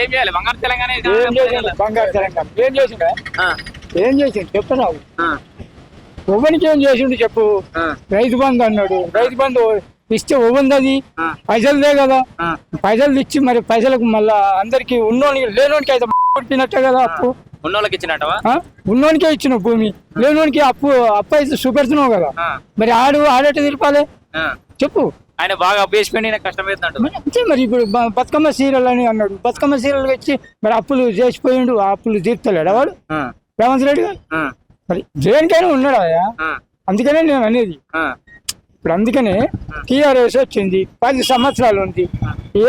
ఏం చేయాలి? బంగారు తెలంగాణ ఏం చేసిండు? బంగారు తెలంగాణ. ఏం చేసిండు? ఏం చేసిండు? చెప్తున్నావు. ఎవరికి ఏం చేసిండు చెప్పు? రైతు బంధు అన్నాడు. రైతు బంధు ఇస్తే ఇవ్వంది అది. పైసలుదే కదా. పైసలు ఇచ్చి మరి పైసలకు మళ్ళా అందరికి ఉన్నోనికి లేనోనికి అయితే కొట్టినట్టే కదా అప్పు. ఉన్నోళ్ళకి ఇచ్చినట్టవా? ఉన్నోనికే ఇచ్చిన భూమి. లేనోనికి అప్పు అప్పు అయితే చూపెడుతున్నావు కదా. మరి ఆడు ఆడేట తిరపాలి ఆ. చెప్పు. ఆయన బాగా అప్పేసిపోయి నాకు కష్టమవుతుందంట మరి ఇప్పుడు బ- బతుకమ్మ సీరియల్ అని అన్నాడు. బతుకమ్మ సీరియల్ వచ్చి మరి అప్పులు చేసిపోయిండు ఆ అప్పులు తీర్తలేడు వాడు? ఆ, రేవంత్ రెడ్డి గారు? ఆ, మరి దేనికైనా ఉన్నాడా ఆ, అందుకనే నేను అనేది. ఆ, ఇప్పుడు అందుకనే టీఆర్ఎస్ వచ్చింది పది సంవత్సరాలు ఉంది.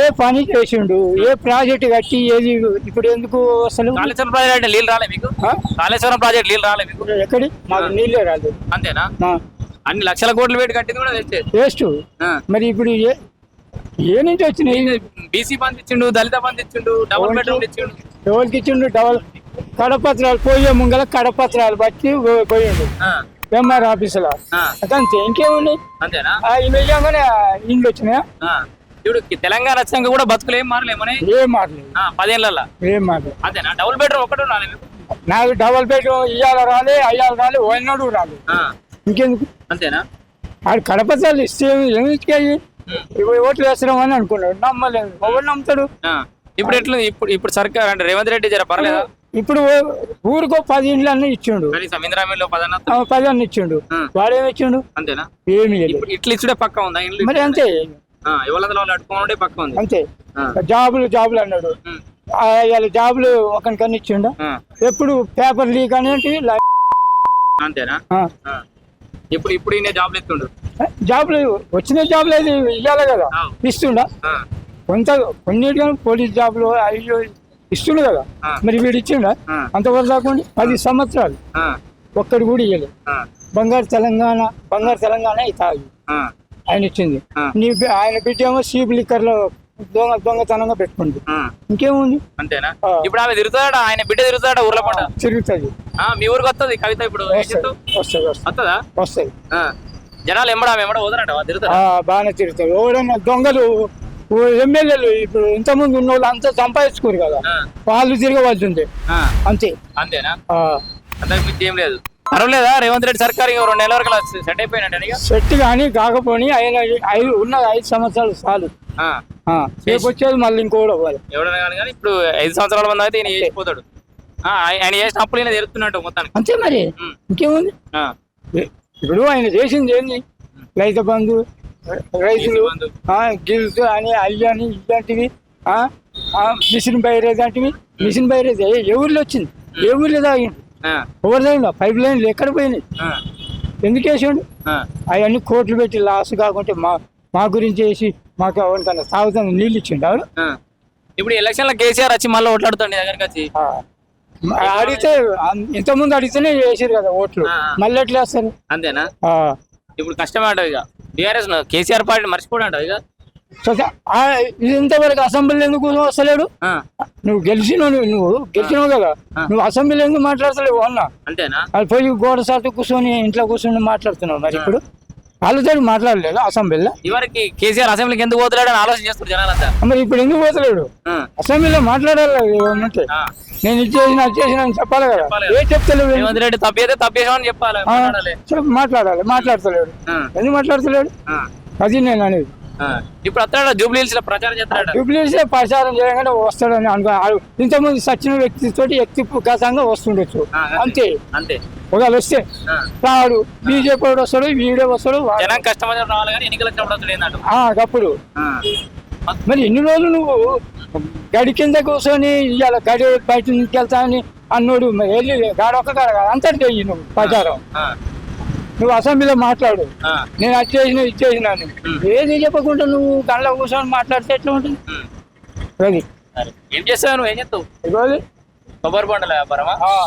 ఏ పని చేసిండు ఏ ప్రాజెక్ట్ కట్టి ఏది ఇప్పుడు ఎందుకు అసలు? కాళేశ్వరం ప్రాజెక్ట్ నీళ్ళు రాలే మీకు? ఆ? కాళేశ్వరం ప్రాజెక్ట్ నీళ్ళు రాలే మీకు? ఎక్కడి? మాకు నీళ్ళే రాలేదు. అంతేనా? అన్ని లక్షల కోట్లు పెట్టి కట్టింది కూడా వేస్ట్. మరి ఇప్పుడు ఏ నుంచి వచ్చినాయి? బీసీ బంద్ ఇచ్చిండు దళిత బంద్ ఇచ్చిండు డబుల్ బెడ్రూమ్ ఇచ్చిండు. ఎవరికి ఇచ్చిండు? డబల్ కడపత్రాలు పోయే ముంగల కడపత్రాలు బట్టి పోయిండు. ఎంఆర్ ఆఫీసులో. ఆ, అదంతే ఇంకేమున్నాయి అంతేనా? ఆ ఇమేజంగానే ఇండ్లు వచ్చినాయా? ఇప్పుడు తెలంగాణ వచ్చాక కూడా బతుకులు ఏం మారలేమని ఏం మాటలేదు పదేళ్ళ ఏం మాటలేదు అంతేనా? డబుల్ బెడ్రూమ్ ఒకటి మీకు నాకు డబల్ బెడ్ ఇయ్యాల రాలే అయ్యాల రాలే పోయినాడు రాలే ఇంకెందుకు? అంతేనా? ఆడు కడపత్రాలు ఇస్తే ఎందుకు అయ్యి ఇవి ఓట్లు వేస్తున్నాం అని అనుకున్నాడు. నమ్మలేదు. ఎవరు నమ్ముతాడు? ఇప్పుడు ఎట్లా ఇప్పుడు ఇప్పుడు సర్కార్ అంటే రేవంత్ రెడ్డి జర పర్లేదా? ఇప్పుడు ఊరికో పది ఇండ్లు అన్నీ ఇచ్చిండు. పది అన్ని ఇచ్చిండు. వాడేమి ఇచ్చిండు? అంతేనా? ఏమి ఇట్లా ఇచ్చుడే పక్క ఉందా? మరి అంతే. వాళ్ళు పక్క ఉంది. అంతే. జాబులు జాబులు అన్నాడు. ఇవాళ జాబులు ఒకరికన్నా ఇచ్చిండు? ఎప్పుడు పేపర్ లీక్ అనేటి అంతేనా. ఇప్పుడు ఇప్పుడు ఈయన జాబ్లు ఎత్తుండు జాబులు వచ్చిన జాబులు అది ఇవ్వాలి కదా. ఇస్తుండా? కొంత కొన్నిటిగా పోలీస్ జాబులు అయ్యో ఇస్తుండు కదా. మరి వీడు ఇచ్చిండా. అంతవరకు కాకుండా పది సంవత్సరాలు. ఒక్కడు కూడా ఇవ్వలేదు బంగారు తెలంగాణ బంగారు తెలంగాణ తాగి. ఆయన ఇచ్చింది. నీ ఆయన బిడ్డ ఏమో సీప్ లిక్కర్లో దొంగ దొంగతనంగా పెట్టుకుంది. ఆ. ఇంకేముంది? అంతేనా. ఇప్పుడు ఆమె తిరుగుతాడా? ఆయన బిడ్డ తిరుగుతాడా? ఊర్ల తిరుగుతుంది. మీ ఊరికి వస్తుంది కవిత ఇప్పుడు వస్తుంది? వస్తుంది. జనాలు వదలట తిరుగుతారా? బాగానే తిరుగుతారు. ఎవడన్నా దొంగలు ఎమ్మెల్యేలు ఇప్పుడు ఇంతకుముందు ఉన్న వాళ్ళు అంతా సంపాదించుకోరు కదా. వాళ్ళు తిరగవలసిందే. అంతే. అంతేనా? ఆ, అంతకు ఏం లేదు. పర్వాలేదా? రేవంత్ రెడ్డి సర్కార్ రెండు నెలల వరకు సెట్ అయిపోయినట్టు సెట్ కానీ కాకపోని ఆయన ఐదు ఉన్న ఐదు సంవత్సరాలు చాలు. రేపు వచ్చేది మళ్ళీ ఇంకోటి అవ్వాలి. ఎవడన్నా కానీ ఇప్పుడు ఐదు సంవత్సరాల మంది అయితే ఈయన చేసిపోతాడు. ఆయన చేసిన అప్పులు ఈయన తెరుతున్నట్టు మొత్తానికి. అంతే మరి. ఇంకేముంది? ఇప్పుడు ఆయన చేసింది ఏంది? రైతు బంధు రైతులు రైతు బంధు. ఆ, గిల్స్ అని అయ్యని ఇలాంటివి ఆ, ఆ, మిషన్ బైరేజ్ లాంటివి మిషన్ బైరేజ్ ఏ- ఊర్లో వచ్చింది? ఏ ఊర్లో తాగిండు? ఆ, ఎవరు తాగిండు పైప్ లైన్లు ఎక్కడ పోయినాయి? ఆ, ఎందుకు వేసాడు? ఆ, అవన్నీ కోట్లు పెట్టి లాస్ కాకుంటే మా మా గురించి వేసి మాకు ఎవరికన్నా తాగుతాను నీళ్ళు ఇచ్చిండు ఆవిడ. ఇప్పుడు ఎలక్షన్లో కేసీఆర్ వచ్చి మళ్ళీ ఓట్లాడుతాడు నీ దగ్గరికి వచ్చి. అడిగితే ఇంతకుముందు అడిగితేనే వేసారు కదా ఓట్లు. మళ్ళీ ఎట్లా వేస్తారు అంతేనా. ఇప్పుడు కష్టమే అంటావు ఇక. టీఆర్ఎస్ కేసీఆర్ పార్టీ మర్చిపోడు అంటావు ఇక ఇంతవరకు అసెంబ్లీ ఎందుకు వస్తలేడు? నువ్వు గెలిచినావు నువ్వు గెలిచినావు కదా. నువ్వు అసెంబ్లీ ఎందుకు మాట్లాడతలేవు అన్న? అంతేనా? పోయి గోడ సాటు కూర్చొని ఇంట్లో కూర్చొని మాట్లాడుతున్నావు మరి ఇప్పుడు? వాళ్ళతో మాట్లాడలేదు అసెంబ్లీలో. ఇవరికి కేసీఆర్ అసెంబ్లీకి ఎందుకు పోతున్నాడు అని ఆలోచన చేస్తారు జనాలంతా? మరి ఇప్పుడు ఎందుకు పోతలేడు? అసెంబ్లీలో మాట్లాడాలి ఆ. నేను ఇది చేసిన చెప్పాలి కదా. ఏ చెప్తలేవు రేవంత్ రెడ్డి తప్పైతే తప్పేసామని చెప్పాలి మాట్లాడాలి. చెప్పు, మాట్లాడాలి మాట్లాడతలేడు. ఎందుకు మాట్లాడతలేడు? అది నేను అనేది. ఇప్పుడు అత్తాడు జూబ్లీ హిల్స్లో ప్రచారం చేస్తాడు డూప్లికేట్స్ ప్రచారం చేయగానే వస్తాడని అనుకో ఇంతకుముందు సచిన వ్యక్తితో వ్యక్తిగతంగా వస్తుండొచ్చు. ఆ, అంతే. అంతే. ఒకవేళ వస్తే. రాడు. బీజేపీ వాడు వస్తాడు వీడే వస్తాడు జనం రావాలి కానీ ఎన్నికలు వచ్చినప్పుడు వస్తాడు ఏంటంట ఆ, అప్పుడు. మరి ఎన్ని రోజులు నువ్వు గడి కింద కూర్చొని ఇవాళ గడి బయట నుంచి వెళ్తా అని అన్నోడు మరి వెళ్ళి గాడ ఒక్క కాడ కాదు అంతటి చెయ్యి నువ్వు ప్రచారం. నువ్వు అసెంబ్లీలో మాట్లాడు. నేను అది చేసిన ఇది చేసిన అని. ఏది చెప్పకుండా నువ్వు గంటలో కూర్చొని మాట్లాడితే ఎట్లా ఉంటుంది? అది. ఏం చేస్తావు నువ్వు? ఏం చేస్తావు? ఇవ్వాలి కొబ్బరి బొండల వ్యాపారమా.